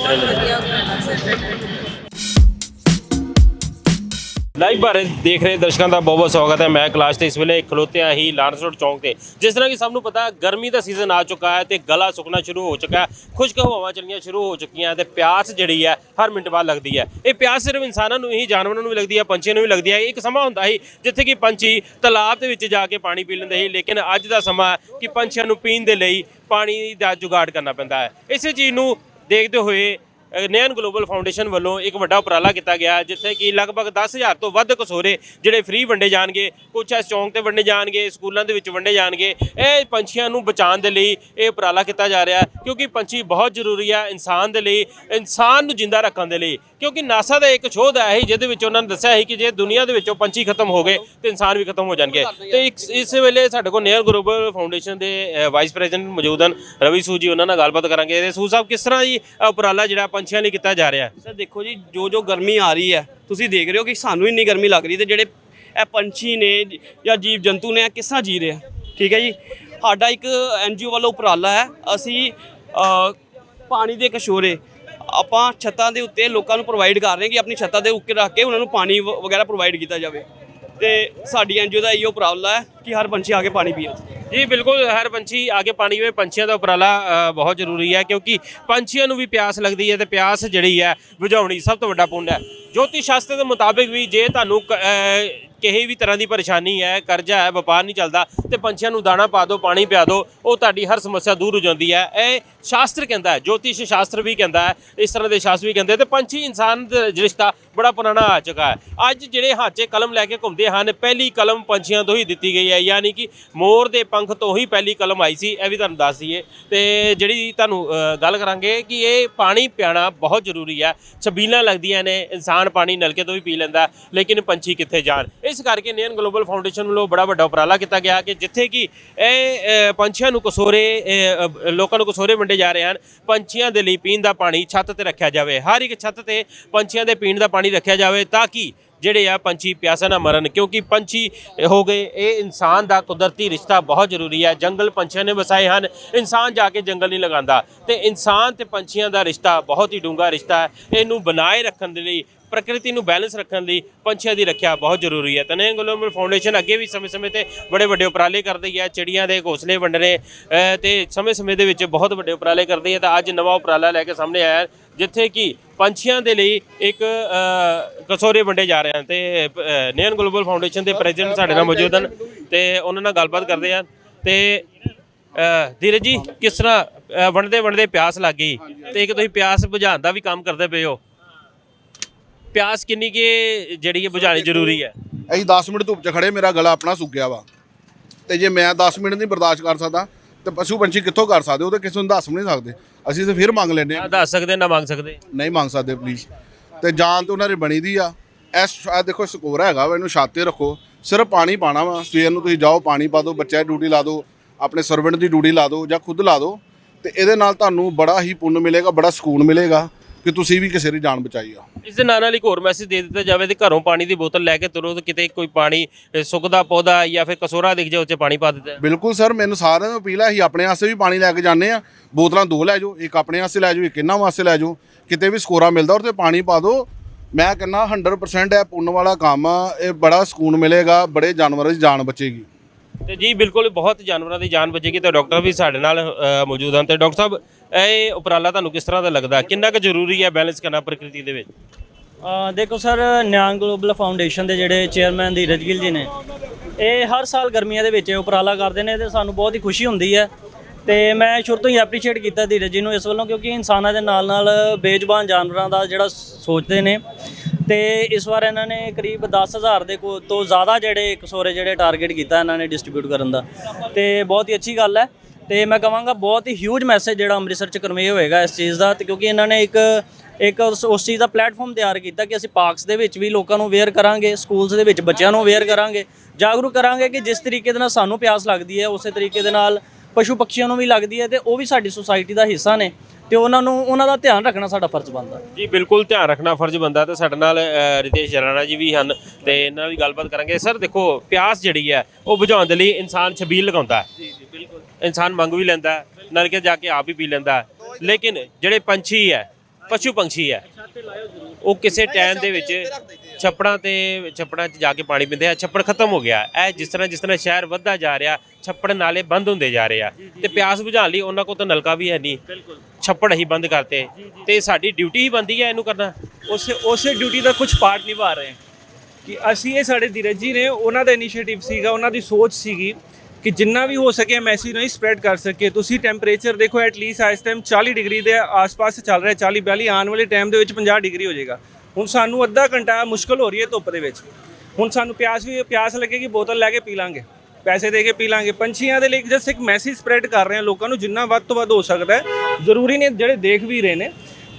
ਬਹੁਤ ਵਧੀਆ ਉਪਰਾਲਾ ਸਰ। ਲਾਈਵ ਭਾਰਤ ਦੇਖ ਰਹੇ ਦਰਸ਼ਕਾਂ ਦਾ ਬਹੁਤ ਬਹੁਤ ਸਵਾਗਤ ਹੈ। ਮੈਂ ਕਲਾਸ਼ ਤੇ ਇਸ ਵੇਲੇ ਖਲੋਤਿਆਂ ਹੀ ਲਾਰੈਂਸ ਰੋਡ ਚੌਂਕ ਤੇ। ਜਿਸ ਤਰ੍ਹਾਂ ਕਿ ਸਭ ਨੂੰ ਪਤਾ, ਗਰਮੀ ਦਾ ਸੀਜ਼ਨ ਆ ਚੁੱਕਾ ਹੈ ਤੇ ਗਲਾ ਸੁੱਕਣਾ ਸ਼ੁਰੂ ਹੋ ਚੁੱਕਾ ਹੈ। ਖੁਸ਼ਕ ਹਵਾਵਾਂ ਚੱਲਣੀਆਂ ਸ਼ੁਰੂ ਹੋ ਚੁੱਕੀਆਂ ਤੇ ਪਿਆਸ ਜਿਹੜੀ ਹੈ, ਹਰ ਮਿੰਟ ਬਾਅਦ ਲੱਗਦੀ ਹੈ। ਇਹ ਪਿਆਸ ਸਿਰਫ ਇਨਸਾਨਾਂ ਨੂੰ ਹੀ ਜਾਨਵਰਾਂ ਨੂੰ ਵੀ ਲੱਗਦੀ ਹੈ, ਪੰਛੀਆਂ ਨੂੰ ਵੀ ਲੱਗਦੀ ਹੈ। ਇੱਕ ਸਮਾਂ ਹੁੰਦਾ ਸੀ ਜਿੱਥੇ ਕਿ ਪੰਛੀ ਤਲਾਬ ਦੇ ਵਿੱਚ ਜਾ ਕੇ ਪਾਣੀ ਪੀ ਲੈਂਦੇ ਸੀ, ਲੇਕਿਨ ਅੱਜ ਦਾ ਸਮਾਂ ਕਿ ਪੰਛੀਆਂ ਨੂੰ ਪੀਣ ਦੇ ਲਈ ਪਾਣੀ ਦਾ ਜੁਗਾੜ ਕਰਨਾ ਪੈਂਦਾ ਹੈ। ਇਸੇ ਚੀਜ਼ ਨੂੰ ਦੇਖਦੇ ਹੋਏ ਨੈਨ ਗਲੋਬਲ ਫਾਊਂਡੇਸ਼ਨ ਵੱਲੋਂ ਇੱਕ ਵੱਡਾ ਉਪਰਾਲਾ ਕੀਤਾ ਗਿਆ, ਜਿੱਥੇ ਕਿ ਲਗਭਗ 10000 ਤੋਂ ਵੱਧ ਕਸੋਰੇ ਜਿਹੜੇ ਫ੍ਰੀ ਵੰਡੇ ਜਾਣਗੇ ਕੁਝ ਇਸ ਚੌਂਕ ਤੇ ਵੰਡੇ ਜਾਣਗੇ, ਸਕੂਲਾਂ ਦੇ ਵਿੱਚ ਵੰਡੇ ਜਾਣਗੇ। ਇਹ ਪੰਛੀਆਂ ਨੂੰ ਬਚਾਉਣ ਦੇ ਲਈ ਇਹ ਉਪਰਾਲਾ ਕੀਤਾ ਜਾ ਰਿਹਾ, ਕਿਉਂਕਿ ਪੰਛੀ ਬਹੁਤ ਜ਼ਰੂਰੀ ਆ ਇਨਸਾਨ ਦੇ ਲਈ, ਇਨਸਾਨ ਨੂੰ ਜਿੰਦਾ ਰੱਖਣ ਦੇ ਲਈ, ਕਿਉਂਕਿ ਨਾਸਾ ਦਾ ਇੱਕ ਸ਼ੋਧ ਆਇਆ ਸੀ ਜਿਹਦੇ ਵਿੱਚ ਉਹਨਾਂ ਨੇ ਦੱਸਿਆ ਸੀ ਕਿ ਜੇ ਦੁਨੀਆ ਦੇ ਵਿੱਚੋਂ ਪੰਛੀ ਖਤਮ ਹੋ ਗਏ, ਤੇ ਇਨਸਾਨ ਵੀ ਖਤਮ ਹੋ ਜਾਣਗੇ। ਤੇ ਇਸ ਵੇਲੇ ਸਾਡੇ ਕੋਲ ਨੇਅਰ ਗਲੋਬਲ ਫਾਊਂਡੇਸ਼ਨ ਦੇ ਵਾਈਸ ਪ੍ਰੈਜ਼ੀਡੈਂਟ ਮੌਜੂਦ ਹਨ, ਰਵੀ ਸੂ ਜੀ, ਉਹਨਾਂ ਨਾਲ ਗੱਲਬਾਤ ਕਰਾਂਗੇ। ਤੇ ਸੂ ਸਾਹਿਬ, ਕਿਸ ਤਰ੍ਹਾਂ ਜੀ ਉਪਰਾਲਾ ਜਿਹੜਾ ਪੰਛੀਆਂ ਲਈ ਕੀਤਾ ਜਾ ਰਿਹਾ ਹੈ। ਸਰ, ਦੇਖੋ ਜੀ, ਜੋ ਜੋ ਗਰਮੀ ਆ ਰਹੀ ਹੈ, ਤੁਸੀਂ ਦੇਖ ਰਹੇ ਹੋ ਕਿ ਸਾਨੂੰ ਇੰਨੀ ਗਰਮੀ ਲੱਗ ਰਹੀ ਤੇ ਜਿਹੜੇ ਇਹ ਪੰਛੀ ਨੇ ਜਾਂ ਜੀਵ ਜੰਤੂ ਨੇ, ਇਹ ਕਿਸ ਤਰ੍ਹਾਂ ਜੀ ਰਹੇ ਆ? ਠੀਕ ਹੈ ਜੀ? ਸਾਡਾ ਇੱਕ ਐਨਜੀਓ ਵੱਲੋਂ ਉਪਰਾਲਾ ਹੈ, ਅਸੀਂ ਪਾਣੀ ਦੇ ਕਸ਼ੋਰੇ ਆਪਾਂ ਛੱਤਾਂ ਦੇ ਉੱਤੇ ਲੋਕਾਂ ਨੂੰ ਪ੍ਰੋਵਾਈਡ ਕਰ ਰਹੇ ਹਾਂ ਕਿ ਆਪਣੀ ਛੱਤਾਂ ਦੇ ਉੱਤੇ ਰੱਖ ਕੇ ਉਹਨਾਂ ਨੂੰ ਪਾਣੀ ਵ- ਵਗੈਰਾ ਪ੍ਰੋਵਾਈਡ ਕੀਤਾ ਜਾਵੇ। ਤੇ ਸਾਡੀ ਐਨਜੀਓ ਦਾ ਇਹੋ ਉਪਰਾਲਾ ਹੈ ਕਿ ਹਰ ਪੰਛੀ ਆ ਕੇ ਪਾਣੀ ਪੀਏ। ਜੀ, ਬਿਲਕੁਲ, ਹਰ ਪੰਛੀ ਆਗੇ ਪਾਣੀ ਵਿੱਚ ਪੰਛੀਆਂ ਦਾ ਉਪਰਾਲਾ ਬਹੁਤ ਜ਼ਰੂਰੀ ਹੈ ਕਿਉਂਕਿ ਪੰਛੀਆਂ ਨੂੰ ਵੀ ਪਿਆਸ ਲੱਗਦੀ ਹੈ ਤੇ ਪਿਆਸ ਜਿਹੜੀ ਹੈ ਬੁਝਾਉਣੀ ਸਭ ਤੋਂ ਵੱਡਾ ਪੁੰਨ ਹੈ। ਜੋਤਿਸ਼ ਸ਼ਾਸਤਰ ਦੇ ਮੁਤਾਬਿਕ ਵੀ ਜੇ ਤੁਹਾਨੂੰ ਕ- ਕਿਸੇ ਵੀ ਤਰ੍ਹਾਂ ਦੀ ਪਰੇਸ਼ਾਨੀ ਹੈ, ਕਰਜ਼ਾ ਹੈ, ਵਪਾਰ ਨਹੀਂ ਚੱਲਦਾ, ਤੇ ਪੰਛੀਆਂ ਨੂੰ ਦਾਣਾ ਪਾ ਦਿਓ, ਪਾਣੀ ਪਿਆ ਦਿਓ, ਉਹ ਤੁਹਾਡੀ ਹਰ ਸਮੱਸਿਆ ਦੂਰ ਹੋ ਜਾਂਦੀ ਹੈ। ਇਹ ਸ਼ਾਸਤਰ ਕਹਿੰਦਾ ਹੈ, ਜੋਤਿਸ਼ ਸ਼ਾਸਤਰ ਵੀ ਕਹਿੰਦਾ ਹੈ, ਇਸ ਤਰ੍ਹਾਂ ਦੇ ਸ਼ਾਸਤਰ ਵੀ ਕਹਿੰਦੇ ਤੇ ਪੰਛੀ ਇਨਸਾਨ ਦਾ ਰਿਸ਼ਤਾ ਬੜਾ ਪੁਰਾਣਾ ਆ ਚੁੱਕਾ ਹੈ। ਅੱਜ ਜਿਹੜੇ ਹੱਥ 'ਚ ਕਲਮ ਲੈ ਕੇ ਘੁੰਮਦੇ ਹਨ, ਪਹਿਲੀ ਕਲਮ ਪੰਛੀਆਂ ਤੋਂ ਹੀ ਦਿੱਤੀ ਗਈ ਹੈ, ਯਾਨੀ ਕਿ ਮੋਰ ਦੇ ਪੰਖ ਤੋਂ ਹੀ ਪਹਿਲੀ ਕਲਮ ਆਈ ਸੀ, ਇਹ ਵੀ ਤੁਹਾਨੂੰ ਦੱਸ ਦਈਏ। ਤੇ ਜਿਹੜੀ ਤੁਹਾਨੂੰ ਗੱਲ ਕਰਾਂਗੇ ਕਿ ਇਹ ਪਾਣੀ ਪਿਆਣਾ ਬਹੁਤ ਜ਼ਰੂਰੀ ਹੈ। ਛਬੀਲਾਂ ਲੱਗਦੀਆਂ ਨੇ, ਇਨਸਾਨ ਪਾਣੀ ਨਲਕੇ ਤੋਂ ਵੀ ਪੀ ਲੈਂਦਾ, ਲੇਕਿਨ ਪੰਛੀ ਕਿੱਥੇ ਜਾਣ? ਇਸ ਕਰਕੇ ਨੇਨ ਗਲੋਬਲ ਫਾਊਂਡੇਸ਼ਨ ਵੱਲੋਂ ਬੜਾ ਵੱਡਾ ਉਪਰਾਲਾ ਕੀਤਾ ਗਿਆ ਕਿ ਜਿੱਥੇ ਕਿ ਇਹ ਪੰਛੀਆਂ ਨੂੰ ਕਸੋਰੇ ਲੋਕਾਂ ਨੂੰ ਕਸੋਰੇ ਵੰਡੇ ਜਾ ਰਹੇ ਹਨ, ਪੰਛੀਆਂ ਦੇ ਲਈ ਪੀਣ ਦਾ ਪਾਣੀ ਛੱਤ ਤੇ ਰੱਖਿਆ ਜਾਵੇ। ਹਰ ਇੱਕ ਛੱਤ ਤੇ ਪੰਛੀਆਂ ਦੇ ਪੀਣ ਦਾ ਪਾਣੀ ਰੱਖਿਆ ਜਾਵੇ ਤਾਂ ਕਿ ਜਿਹੜੇ ਆ ਪੰਛੀ ਪਿਆਸਾ ਨਾ ਮਰਨ, ਕਿਉਂਕਿ ਪੰਛੀ ਹੋ ਗਏ, ਇਹ ਇਨਸਾਨ ਦਾ ਕੁਦਰਤੀ ਰਿਸ਼ਤਾ ਬਹੁਤ ਜ਼ਰੂਰੀ ਹੈ। ਜੰਗਲ ਪੰਛੀਆਂ ਨੇ ਵਸਾਏ ਹਨ, ਇਨਸਾਨ ਜਾ ਕੇ ਜੰਗਲ ਨਹੀਂ ਲਗਾਉਂਦਾ ਤੇ ਇਨਸਾਨ ਤੇ ਪੰਛੀਆਂ ਦਾ ਰਿਸ਼ਤਾ ਬਹੁਤ ਹੀ ਡੂੰਘਾ ਰਿਸ਼ਤਾ ਹੈ। ਇਹਨੂੰ ਬਣਾਏ ਰੱਖਣ ਦੇ ਲਈ ਪ੍ਰਕਿਰਤੀ ਨੂੰ ਬੈਲੈਂਸ ਰੱਖਣ ਲਈ ਪੰਛੀਆਂ ਦੀ ਰੱਖਿਆ ਬਹੁਤ ਜ਼ਰੂਰੀ ਹੈ। ਤਨੇ ਗਲੋਬਲ ਫਾਊਂਡੇਸ਼ਨ ਅੱਗੇ ਵੀ ਸਮੇਂ-ਸਮੇਂ ਤੇ ਬੜੇ ਵੱਡੇ ਉਪਰਾਲੇ ਕਰਦੀ ਹੈ। ਚਿੜੀਆਂ ਦੇ ਘੋਸਲੇ ਵੰਡਣੇ ਅਹ, ਤੇ ਸਮੇਂ-ਸਮੇਂ ਦੇ ਵਿੱਚ ਬਹੁਤ ਵੱਡੇ ਉਪਰਾਲੇ ਕਰਦੀ ਹੈ। ਤਾਂ ਅੱਜ ਨਵਾਂ ਉਪਰਾਲਾ ਲੈ ਕੇ ਸਾਹਮਣੇ ਆਇਆ ਜਿੱਥੇ ਕਿ ਪੰਛੀਆਂ ਦੇ ਲਈ ਇੱਕ ਕਸੋਰੇ ਵੰਡੇ ਜਾ ਰਹੇ ਹਨ। ਤੇ ਅਹ, ਨੇਨ ਗਲੋਬਲ ਫਾਊਂਡੇਸ਼ਨ ਦੇ ਪ੍ਰੈਜ਼ੀਡੈਂਟ ਸਾਡੇ ਨਾਲ ਮੌਜੂਦ ਹਨ ਤੇ ਉਹਨਾਂ ਨਾਲ ਗੱਲਬਾਤ ਕਰਦੇ ਹਾਂ। ਤੇ ਧੀਰਜ ਜੀ ਕਿਸ ਤਰ੍ਹਾਂ ਵੰਡਦੇ ਵੰਡਦੇ ਪਿਆਸ ਲੱਗ ਗਈ? ਤੇ ਇੱਕ ਤੁਸੀਂ ਪਿਆਸ ਬੁਝਾਉਣ ਦਾ ਵੀ ਕੰਮ ਕਰਦੇ ਪਏ ਹੋ। ਪਿਆਸ ਕਿੰਨੀ ਕਿ ਜਿਹੜੀ ਹੈ ਬੁਝਾਣੀ ਜ਼ਰੂਰੀ ਹੈ? ਅਸੀਂ 10 ਮਿੰਟ ਧੁੱਪ 'ਚ ਖੜੇ ਮੇਰਾ ਗਲਾ ਆਪਣਾ ਸੁੱਕ ਗਿਆ ਵਾ। ਤੇ ਜੇ ਮੈਂ 10 ਮਿੰਟ ਨਹੀਂ ਬਰਦਾਸ਼ਤ ਕਰ ਸਕਦਾ ਤੇ ਪਸ਼ੂ ਪੰਛੀ ਕਿੱਥੋਂ ਕਰ ਸਕਦੇ? ਉਹ ਤਾਂ ਕਿਸੇ ਨੂੰ ਦੱਸ ਵੀ ਨਹੀਂ ਸਕਦੇ। ਅਸੀਂ ਤਾਂ ਫਿਰ ਮੰਗ ਲੈਂਦੇ ਹਾਂ। ਦੱਸ ਸਕਦੇ ਨਾ ਮੰਗ ਸਕਦੇ। ਨਹੀਂ ਮੰਗ ਸਕਦੇ ਪਲੀਜ਼ ਤੇ ਜਾਨ ਤੇ ਉਹਨਾਂ ਦੀ ਬਣੀ ਦੀ ਆ। ਇਸ ਆ ਦੇਖੋ ਸਕੋਰ ਹੈਗਾ ਵਾ ਇਹਨੂੰ ਛੱਤ ਰੱਖੋ। ਸਿਰਫ ਪਾਣੀ ਪਾਣਾ ਵਾ। ਸਵੇਰ ਨੂੰ ਤੁਸੀਂ ਜਾਓ ਪਾਣੀ ਪਾ ਦਿਓ ਬੱਚਿਆਂ ਦੀ ਡਿਊਟੀ ਲਾ ਦਿਓ ਆਪਣੇ ਸਰਵੈਂਟ ਦੀ ਡਿਊਟੀ ਲਾ ਦਿਓ ਜਾਂ ਖੁਦ ਲਾ ਦਿਓ। ਤੇ ਇਹਦੇ ਨਾਲ ਤੁਹਾਨੂੰ ਬੜਾ ਹੀ ਪੁੰਨ ਮਿਲੇਗਾ ਬੜਾ ਸਕੂਨ ਮਿਲੇਗਾ। ਕਿ ਤੁਸੀਂ ਵੀ ਕਿਸੇ ਦੀ ਜਾਨ ਬਚਾਈ ਆ। ਇਸ ਦੇ ਨਾਲ ਨਾਲ ਇੱਕ ਹੋਰ ਮੈਸੇਜ ਦੇ ਦਿੱਤਾ ਜਾਵੇ ਤੇ ਘਰੋਂ ਪਾਣੀ ਦੀ ਬੋਤਲ ਲੈ ਕੇ ਤੁਰੋ ਤੇ ਕਿਤੇ ਕੋਈ ਪਾਣੀ ਸੁੱਕਦਾ ਪੌਦਾ ਜਾਂ ਫਿਰ ਕਸੋਰਾ ਦਿਖ ਜਾਏ ਉੱਤੇ ਪਾਣੀ ਪਾ ਦਿੱਤਾ ਬਿਲਕੁਲ ਸਰ ਮੈਨੂੰ ਸਾਰਿਆਂ ਨੂੰ ਅਪੀਲ ਹੈ ਅਸੀਂ ਆਪਣੇ ਵਾਸਤੇ ਵੀ ਪਾਣੀ ਲੈ ਕੇ ਜਾਂਦੇ ਆ। ਬੋਤਲਾਂ ਦੋ ਲੈ ਜਾਓ ਇੱਕ ਆਪਣੇ ਵਾਸਤੇ ਲੈ ਜਾਓ ਇੱਕ ਇਹਨਾਂ ਵਾਸਤੇ ਲੈ ਜਾਓ। ਕਿਤੇ ਵੀ ਸਕੋਰਾ ਮਿਲਦਾ ਔਰ ਤੇ ਪਾਣੀ ਪਾ ਦਿਓ ਮੈਂ ਕਹਿੰਦਾ 100% ਇਹ ਪੁੰਨ ਵਾਲਾ ਕੰਮ ਆ ਇਹ ਬੜਾ ਸਕੂਨ ਮਿਲੇਗਾ ਬੜੇ ਜਾਨਵਰਾਂ ਦੀ ਜਾਨ ਬਚੇਗੀ। ਤੇ ਜੀ ਬਿਲਕੁਲ ਬਹੁਤ ਜਾਨਵਰਾਂ ਦੀ ਜਾਨ ਬਚੇਗੀ ਤੇ ਡਾਕਟਰ ਵੀ ਸਾਡੇ ਨਾਲ ਮੌਜੂਦ ਹਨ ਤੇ ਡਾਕਟਰ ਸਾਹਿਬ ਇਹ ਉਪਰਾਲਾ ਤੁਹਾਨੂੰ ਕਿਸ ਤਰ੍ਹਾਂ ਦਾ ਲੱਗਦਾ? ਕਿੰਨਾ ਕੁ ਜ਼ਰੂਰੀ ਹੈ ਬੈਲੈਂਸ ਕਰਨਾ ਪ੍ਰਕਿਰਤੀ ਦੇ ਵਿੱਚ? ਅ, ਦੇਖੋ ਸਰ ਨਿਆਂਗ ਗਲੋਬਲ ਫਾਊਂਡੇਸ਼ਨ ਦੇ ਜਿਹੜੇ ਚੇਅਰਮੈਨ ਧੀਰਜ ਗਿੱਲ ਜੀ ਨੇ ਇਹ ਹਰ ਸਾਲ ਗਰਮੀਆਂ ਦੇ ਵਿੱਚ ਇਹ ਉਪਰਾਲਾ ਕਰਦੇ ਨੇ ਤੇ ਸਾਨੂੰ ਬਹੁਤ ਹੀ ਖੁਸ਼ੀ ਹੁੰਦੀ ਹੈ ਤੇ ਮੈਂ ਸ਼ੁਰੂ ਤੋਂ ਹੀ ਐਪਰੀਸ਼ੀਏਟ ਕੀਤਾ ਧੀਰਜ ਜੀ ਨੂੰ ਇਸ ਵੱਲੋਂ ਕਿਉਂਕਿ ਇਨਸਾਨਾਂ ਦੇ ਨਾਲ ਨਾਲ ਬੇਜ਼ੁਬਾਨ ਜਾਨਵਰਾਂ ਦਾ ਜਿਹੜਾ ਸੋਚਦੇ ਨੇ ਤੇ ਇਸ ਵਾਰ ਇਹਨਾਂ ਨੇ ਕਰੀਬ 10000 ਦੇ ਕੋ- ਤੋਂ ਜ਼ਿਆਦਾ ਜਿਹੜੇ ਕਸੋਰੇ ਜਿਹੜੇ ਟਾਰਗੇਟ ਕੀਤਾ ਇਹਨਾਂ ਨੇ ਡਿਸਟ੍ਰੀਬਿਊਟ ਕਰਨ ਦਾ ਤੇ ਬਹੁਤ ਹੀ ਅੱਛੀ ਗੱਲ ਹੈ। ਤੇ ਮੈਂ ਕਹਾਂਗਾ ਬਹੁਤ ਹੀ ਹਿਊਜ ਮੈਸੇਜ ਜਿਹੜਾ ਅੰਮ੍ਰਿਤਸਰ ਚ ਕਨਵੇ ਹੋਏਗਾ ਇਸ ਚੀਜ਼ ਦਾ ਤੇ ਕਿਉਂਕਿ ਇਹਨਾਂ ਨੇ ਇੱਕ ਇੱਕ ਉਸ ਉਸ ਚੀਜ਼ ਦਾ ਪਲੇਟਫਾਰਮ ਤਿਆਰ ਕੀਤਾ ਕਿ ਅਸੀਂ ਪਾਰਕਸ ਦੇ ਵਿੱਚ ਵੀ ਲੋਕਾਂ ਨੂੰ ਅਵੇਅਰ ਕਰਾਂਗੇ ਸਕੂਲਸ ਦੇ ਵਿੱਚ ਬੱਚਿਆਂ ਨੂੰ ਅਵੇਅਰ ਕਰਾਂਗੇ ਜਾਗਰੂਕ ਕਰਾਂਗੇ ਕਿ ਜਿਸ ਤਰੀਕੇ ਦੇ ਨਾਲ ਸਾਨੂੰ ਪਿਆਸ ਲੱਗਦੀ ਹੈ ਉਸੇ ਤਰੀਕੇ ਦੇ ਨਾਲ ਪਸ਼ੂ ਪੰਛੀਆਂ ਨੂੰ ਵੀ ਲੱਗਦੀ ਹੈ ਤੇ ਉਹ ਵੀ ਸਾਡੀ ਸੁਸਾਇਟੀ ਦਾ ਹਿੱਸਾ ਨੇ ਤੇ ਉਹਨਾਂ ਨੂੰ ਉਹਨਾਂ ਦਾ ਧਿਆਨ ਰੱਖਣਾ ਸਾਡਾ ਫਰਜ਼ ਬਣਦਾ। ਜੀ ਬਿਲਕੁਲ ਧਿਆਨ ਰੱਖਣਾ ਫਰਜ਼ ਬੰਦਾ ਤੇ ਸਾਡੇ ਨਾਲ ਰਿਤੇਸ਼ ਜਰਾਣਾ ਜੀ ਵੀ ਹਨ ਤੇ ਇਹਨਾਂ ਨਾਲ ਵੀ ਗੱਲਬਾਤ ਕਰਾਂਗੇ। ਸਰ ਦੇਖੋ ਪਿਆਸ ਜਿਹੜੀ ਹੈ ਉਹ ਬੁਝਾਉਣ ਦੇ ਲਈ ਇਨਸਾਨ ਛਬੀਲ ਲਗਾਉਂਦਾ ਹੈ। ਇਨਸਾਨ ਮੰਗ ਵੀ ਲੈਂਦਾ ਨਲਕੇ ਜਾ ਕੇ ਆਪ ਵੀ ਪੀ ਲੈਂਦਾ ਲੇਕਿਨ ਜਿਹੜੇ ਪੰਛੀ ਹੈ ਪਸ਼ੂ ਪੰਛੀ ਹੈ ਉਹ ਕਿਸੇ ਟਾਈਮ ਦੇ ਵਿੱਚ ਛੱਪੜਾਂ ਤੇ ਛੱਪੜਾਂ 'ਚ ਜਾ ਕੇ ਪਾਣੀ ਪੀਂਦੇ ਆ ਛੱਪੜ ਖਤਮ ਹੋ ਗਿਆ ਇਹ ਜਿਸ ਤਰ੍ਹਾਂ ਜਿਸ ਤਰ੍ਹਾਂ ਸ਼ਹਿਰ ਵੱਧਦਾ ਜਾ ਰਿਹਾ ਛੱਪੜ ਨਾਲੇ ਬੰਦ ਹੁੰਦੇ ਜਾ ਰਹੇ ਆ। ਤੇ ਪਿਆਸ ਬੁਝਾਉਣ ਲਈ ਉਹਨਾਂ ਕੋਲ ਤਾਂ ਨਲਕਾ ਵੀ ਹੈ ਨਹੀਂ। ਛੱਪੜ ਹੀ ਬੰਦ ਕਰਤੇ। ਤੇ ਸਾਡੀ ਡਿਊਟੀ ਹੀ ਬੰਦੀ ਹੈ ਇਹਨੂੰ ਕਰਨਾ। ਉਸੇ ਉਸੇ ਡਿਊਟੀ ਦਾ ਕੁਝ ਪਾਰਟ ਨਿਭਾ ਰਹੇ ਕਿ ਅਸੀਂ ਇਹ ਸਾਡੇ ਧੀਰਜ ਜੀ ਨੇ ਉਹਨਾਂ ਦਾ ਇਨੀਸ਼ੀਏਟਿਵ ਸੀਗਾ ਉਹਨਾਂ ਦੀ ਸੋਚ ਸੀਗੀ। ਕਿ ਜਿੰਨਾ ਵੀ ਹੋ ਸਕੇ ਮੈਸੇਜ ਨੂੰ ਸਪਰੈਡ ਕਰ ਸਕੇ। ਤੁਸੀਂ ਟੈਂਪਰੇਚਰ ਦੇਖੋ ਐਟ ਲੀਸਟ ਇਸ ਟਾਈਮ 40 ਡਿਗਰੀ ਦੇ ਆਸ-ਪਾਸ ਚੱਲ ਰਿਹਾ 40 42 ਆਉਣ ਵਾਲੇ ਟਾਈਮ ਦੇ ਵਿੱਚ 50 ਡਿਗਰੀ ਹੋ ਜਾਏਗਾ। ਹੁਣ ਸਾਨੂੰ ਅੱਧਾ ਘੰਟਾ ਮੁਸ਼ਕਲ ਹੋ ਰਹੀ ਹੈ ਧੁੱਪ ਦੇ ਵਿੱਚ। ਹੁਣ ਸਾਨੂੰ ਪਿਆਸ ਵੀ, ਪਿਆਸ ਲੱਗੇਗੀ ਬੋਤਲ ਲੈ ਕੇ ਪੀ ਲਾਂਗੇ, ਪੈਸੇ ਦੇ ਕੇ ਪੀ ਲਾਂਗੇ। ਪੰਛੀਆਂ ਦੇ ਲਈ ਜਸ ਇੱਕ ਮੈਸੇਜ ਸਪਰੈਡ ਕਰ ਰਹੇ ਹਾਂ ਲੋਕਾਂ ਨੂੰ, ਜਿੰਨਾ ਵੱਧ ਤੋਂ ਵੱਧ ਹੋ ਸਕਦਾ ਹੈ। ਜ਼ਰੂਰੀ ਨਹੀਂ ਜਿਹੜੇ ਦੇਖ ਵੀ ਰਹੇ ਨੇ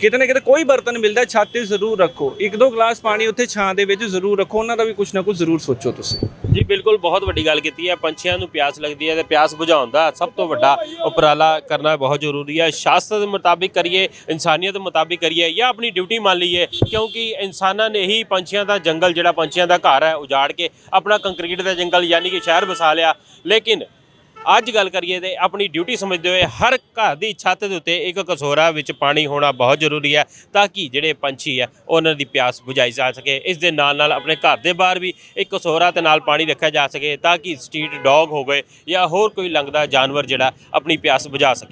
ਕਿਤੇ ਨਾ ਕਿਤੇ ਕੋਈ ਬਰਤਨ ਮਿਲਦਾ, ਛੱਤ ਤੇ ਜ਼ਰੂਰ ਰੱਖੋ। ਇੱਕ ਦੋ ਗਲਾਸ ਪਾਣੀ ਉੱਥੇ ਛਾਂ ਦੇ ਵਿੱਚ ਜ਼ਰੂਰ ਰੱਖੋ, ਉਹਨਾਂ ਦਾ ਵੀ ਕੁਝ ਨਾ ਕੁਝ ਜ਼ਰੂਰ ਸੋਚੋ ਤੁਸੀਂ। ਜੀ, ਬਿਲਕੁਲ ਬਹੁਤ ਵੱਡੀ ਗੱਲ ਕੀਤੀ ਹੈ। ਪੰਛੀਆਂ ਨੂੰ ਪਿਆਸ ਲੱਗਦੀ ਹੈ ਤੇ ਪਿਆਸ ਬੁਝਾਉਣ ਦਾ ਸਭ ਤੋਂ ਵੱਡਾ ਉਪਰਾਲਾ ਕਰਨਾ ਬਹੁਤ ਜ਼ਰੂਰੀ ਹੈ। ਸ਼ਾਸਤਰ ਦੇ ਮੁਤਾਬਿਕ ਕਰੀਏ, ਇਨਸਾਨੀਅਤ ਦੇ ਮੁਤਾਬਿਕ ਕਰੀਏ ਜਾਂ ਆਪਣੀ ਡਿਊਟੀ ਮੰਨ ਲਈਏ, ਕਿਉਂਕਿ ਇਨਸਾਨਾਂ ਨੇ ਹੀ ਪੰਛੀਆਂ ਦਾ ਜੰਗਲ, ਜਿਹੜਾ ਪੰਛੀਆਂ ਦਾ ਘਰ ਹੈ, ਉਜਾੜ ਕੇ ਆਪਣਾ ਕੰਕਰੀਟ ਦਾ ਜੰਗਲ, ਯਾਨੀ ਕਿ ਸ਼ਹਿਰ ਵਸਾ ਲਿਆ। ਲੇਕਿਨ ਅੱਜ ਗੱਲ ਕਰੀਏ ਤੇ ਆਪਣੀ ਡਿਊਟੀ ਸਮਝਦੇ ਹੋਏ ਹਰ ਘਰ ਦੀ ਛੱਤ ਦੇ ਉੱਤੇ ਇੱਕ ਕਸੋਰਾ ਵਿੱਚ ਪਾਣੀ ਹੋਣਾ ਬਹੁਤ ਜ਼ਰੂਰੀ ਹੈ ਤਾਂ ਕਿ ਜਿਹੜੇ ਪੰਛੀ ਹੈ ਉਹਨਾਂ ਦੀ ਪਿਆਸ ਬੁਝਾਈ ਜਾ ਸਕੇ। ਇਸ ਦੇ ਨਾਲ ਨਾਲ ਆਪਣੇ ਘਰ ਦੇ ਬਾਹਰ ਵੀ ਇੱਕ ਕਸੋਰਾ ਤੇ ਨਾਲ ਪਾਣੀ ਰੱਖਿਆ ਜਾ ਸਕੇ ਤਾਂ ਕਿ ਸਟਰੀਟ ਡੌਗ ਹੋਵੇ ਜਾਂ ਹੋਰ ਕੋਈ ਲੰਘਦਾ ਜਾਨਵਰ ਜਿਹੜਾ ਆਪਣੀ ਪਿਆਸ ਬੁਝਾ ਸਕੇ।